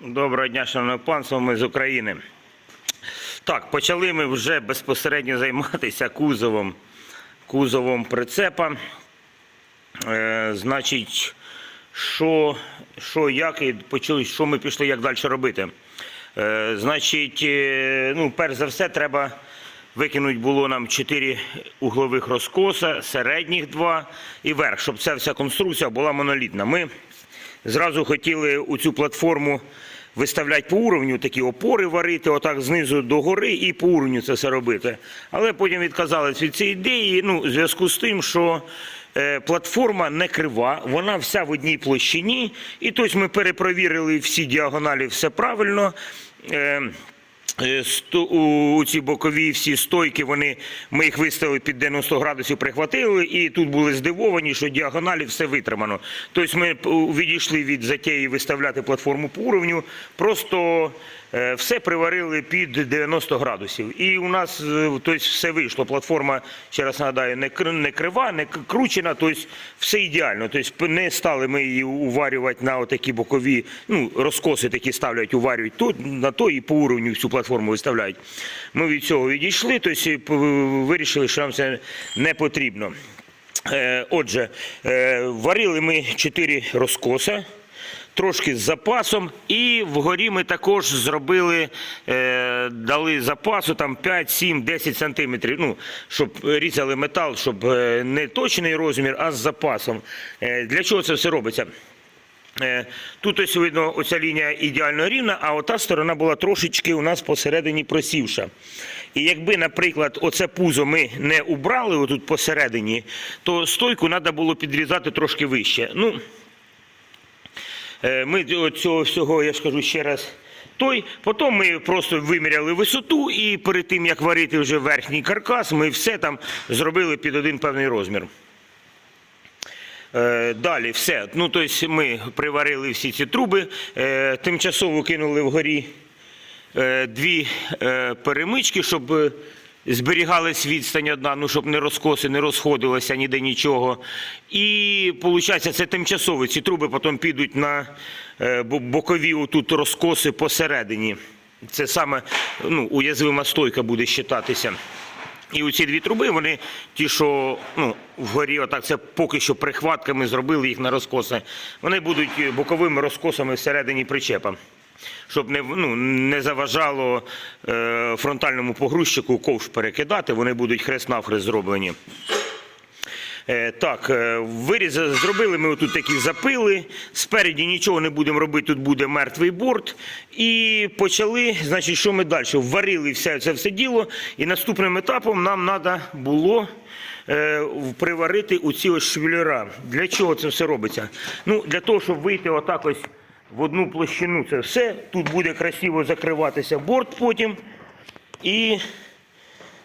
Доброго дня, шановне панство, ми з України. Так, почали ми вже безпосередньо займатися кузовом, кузовом прицепа. Е, значить, що, що, як і почали, що ми пішли, як далі робити. Е, значить, е, ну, перш за все, треба викинути було нам 4 углових розкоса, середніх два і верх, щоб ця вся конструкція була монолітна. Ми Зразу хотіли у цю платформу виставляти по уровню, такі опори варити, отак знизу до гори і по уровню це все робити. Але потім відказались від цієї ідеї, ну, в зв'язку з тим, що е, платформа не крива, вона вся в одній площині. І тобто ми перепровірили всі діагоналі, все правильно. Е, Е, у ці бокові всі стойки, вони, ми їх виставили під 90 градусів, прихватили, і тут були здивовані, що діагоналі все витримано. Тобто ми відійшли від затеї виставляти платформу по уровню, просто е, все приварили під 90 градусів. І у нас е, тобто, все вийшло. Платформа, ще раз нагадаю, не кр- не крива, не кручена, тобто все ідеально. Тобто не стали ми її уварювати на отакі бокові, ну, розкоси такі ставлять, уварюють тут, на то і по уровню всю платформу виставляють. Ми від цього відійшли, тобто вирішили, що нам це не потрібно. Е, Отже, е, варили ми 4 розкоса. Трошки з запасом, і вгорі ми також зробили, е, дали запасу там 5, 7, 10 сантиметрів, ну, щоб різали метал, щоб е, не точний розмір, а з запасом. Е, для чого це все робиться? Е, Тут ось видно, оця лінія ідеально рівна, а ота сторона була трошечки у нас посередині просівша. І якби, наприклад, оце пузо ми не убрали отут посередині, то стойку треба було підрізати трошки вище. Ну, Ми от цього всього, я ж кажу ще раз, той. Потім ми просто виміряли висоту, і перед тим як варити вже верхній каркас, ми все там зробили під один певний розмір. Е, Далі все. Ну, тобто ми приварили всі ці труби, е, тимчасово кинули вгорі е, дві е, перемички, щоб е, зберігалась відстань одна, ну щоб не розкоси, не розходилося ніде нічого. І виходить, це тимчасово. Ці труби потім підуть на е, бокові отут розкоси посередині. Це саме ну, уязвима стойка буде вважатися. І оці дві труби, вони ті, що ну, вгорі, отак це поки що прихватками зробили їх на розкоси. Вони будуть боковими розкосами всередині причепа, щоб не, ну, не заважало е, фронтальному погрузчику ковш перекидати, вони будуть хрест-навхрест зроблені. Е, Так, е, виріз зробили ми отут такі запили. Спереді нічого не будемо робити, тут буде мертвий борт. І почали, значить, що ми далі? Варили все це все діло. І наступним етапом нам треба було е, приварити оці ось швеллера. Для чого це все робиться? Ну, для того, щоб вийти отак ось в одну площину це все. Тут буде красиво закриватися борт потім. І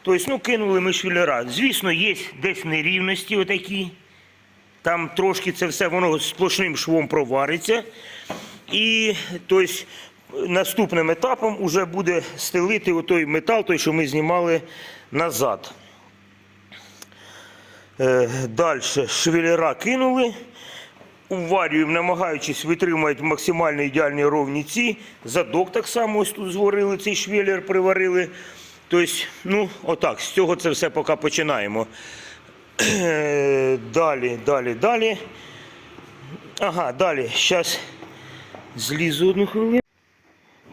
Тобто, ну, кинули ми швеллера. Звісно, є десь нерівності отакі. Там трошки це все воно сплошним швом провариться. І тобто, наступним етапом вже буде стелити той метал, той, що ми знімали назад. Е, Далі швеллера кинули. Уварюємо, намагаючись витримувати максимально ідеальні ровні ці. Задок так само ось тут зварили, цей швеллер приварили. Тобто, ну, отак, з цього це все поки починаємо. Далі, далі, далі. Ага, далі. Зараз злізу одну хвилину.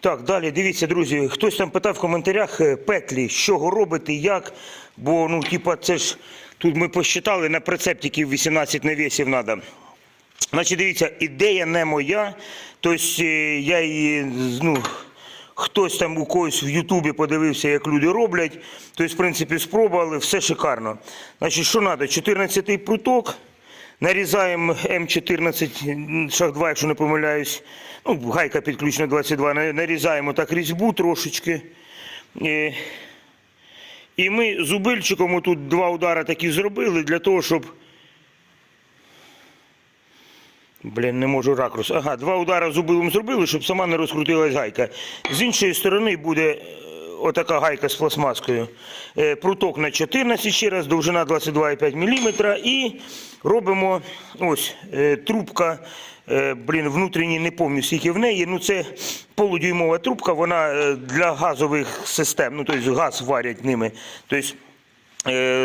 Так, далі, дивіться, друзі, хтось там питав в коментарях е, петлі, з чого робити, як. Бо, ну, типа, це ж тут ми посчитали, на прицеп тільки 18 навісів треба. Значить, дивіться, ідея не моя. Тобто я її, ну, хтось там у когось в Ютубі подивився, як люди роблять. Тобто, в принципі, спробували, все шикарно. Значить, що треба? 14-й пруток. Нарізаємо М14 шаг 2, якщо не помиляюсь. Ну, гайка підключена 22. Нарізаємо так різьбу трошечки. Е, І ми зубильчиком тут два удари такі зробили для того, щоб Блін, не можу ракурс. Ага, два удари зубилом зробили, щоб сама не розкрутилась гайка. З іншої сторони буде е, отака гайка з пластмаскою. Е, Пруток на 14 ще раз, довжина 22,5 мм. І робимо ось е, трубка Блін, внутрішній не пам'ятаю, скільки в неї. Ну, це полудюймова трубка, вона для газових систем, ну, тобто газ варять ними. Тобто,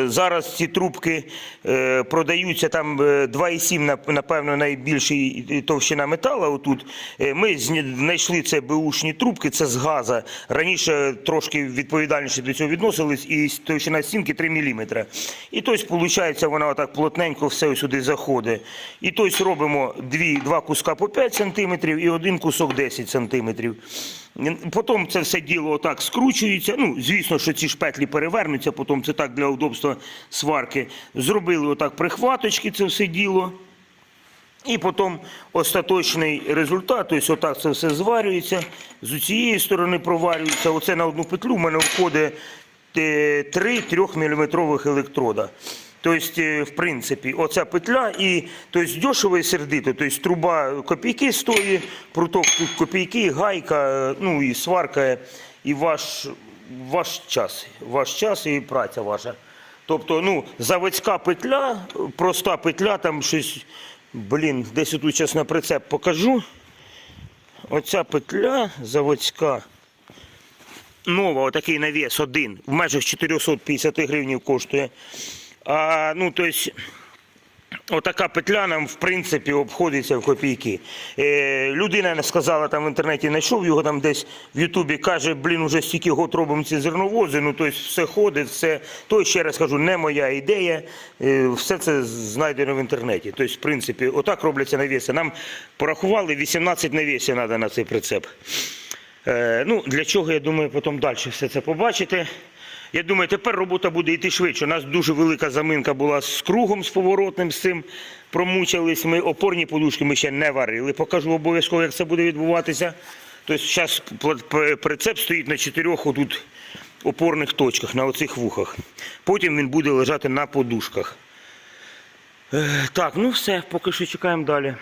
Зараз ці трубки е, продаються там е, 2,7, нап- напевно, найбільший товщина метала. Отут Е, ми знайшли це беушні трубки, це з газа. Раніше трошки відповідальніше до цього відносились, і товщина стінки 3 мм. І тобто, виходить, вона отак плотненько все сюди заходить. І тобто робимо дві, два куска по 5 см і один кусок 10 см. Потім це все діло отак скручується. Ну, звісно, що ці шпетлі перевернуться, потім це так для удобства сварки. Зробили отак прихваточки, це все діло. І потім остаточний результат, тобто отак це все зварюється, з цієї сторони проварюється. Оце на одну петлю в мене входить три 3-мм електрода. Тобто, е, в принципі, оця петля і тобто, дешево і сердито. Тобто труба копійки стоїть, пруток тут копійки, гайка, е, ну і сварка, і ваш, ваш час. Ваш час і праця ваша. Тобто, ну, заводська петля, проста петля, там щось, блін, десь тут зараз на прицеп покажу. Оця петля заводська. Нова, отакий навіс один, в межах 450 гривень коштує. А, ну, тобто, Отака петля нам, в принципі, обходиться в копійки. Е, людина сказала там в інтернеті, знайшов його там десь в Ютубі, каже, блін, уже стільки год робимо ці зерновози, ну тобто все ходить, все. То ще раз кажу, не моя ідея. Е, все це знайдено в інтернеті. Тобто, в принципі, отак робляться навіси. Нам порахували 18 навісів треба на цей прицеп. Е, ну, для чого, я думаю, потім далі все це побачите. Я думаю, тепер робота буде йти швидше. У нас дуже велика заминка була з кругом, з поворотним, з цим. Промучились ми. Опорні подушки ми ще не варили. Покажу обов'язково, як це буде відбуватися. Тобто зараз прицеп стоїть на чотирьох отут опорних точках, на оцих вухах. Потім він буде лежати на подушках. Е, Так, ну все, поки що чекаємо далі.